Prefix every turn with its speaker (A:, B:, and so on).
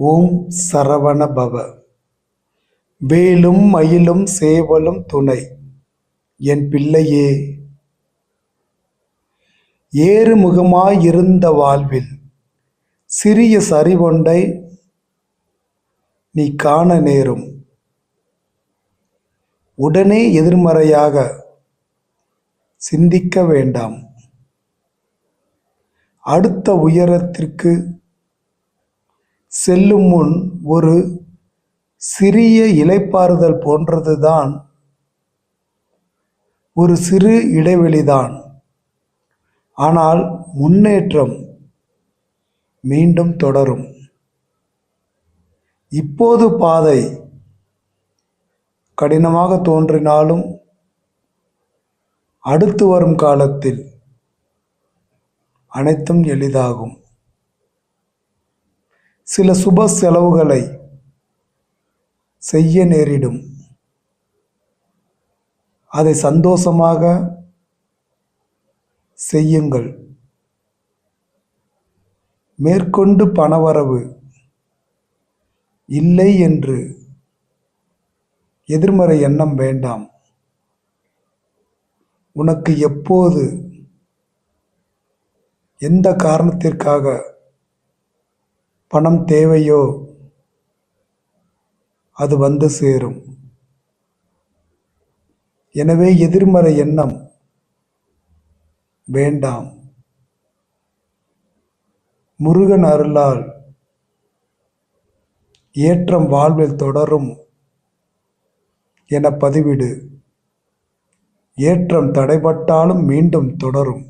A: ஓம் சரவண பவ வேலும் மயிலும் சேவலும் துணை. என் பிள்ளையே ஏறுமுகமாயிருந்த வாழ்வில் சிறிய சரிவொன்றை நீ காண நேரும். உடனே எதிர்மறையாக சிந்திக்க வேண்டாம். அடுத்த உயரத்திற்கு செல்லும் முன் ஒரு சிறிய இலைப்பாறுதல் போன்றதுதான் ஒரு சிறு இடைவெளிதான். ஆனால் முன்னேற்றம் மீண்டும் தொடரும். இப்போது பாதை கடினமாக தோன்றினாலும் அடுத்து வரும் காலத்தில் அனைத்தும் எளிதாகும். சில சுப செலவுகளை செய்ய நேரிடும். அதை சந்தோஷமாக செய்யுங்கள். மேற்கொண்டு பணவரவு இல்லை என்று எதிர்மறை எண்ணம் வேண்டாம். உனக்கு எப்போது எந்த காரணத்திற்காக பணம் தேவையோ? அது வந்து சேரும். எனவே எதிர்மறை எண்ணம் வேண்டாம். முருகன் அருளால் ஏற்றம் வாழ்வில் தொடரும் என பதிவிடு. ஏற்றம் தடைபட்டாலும் மீண்டும் தொடரும்.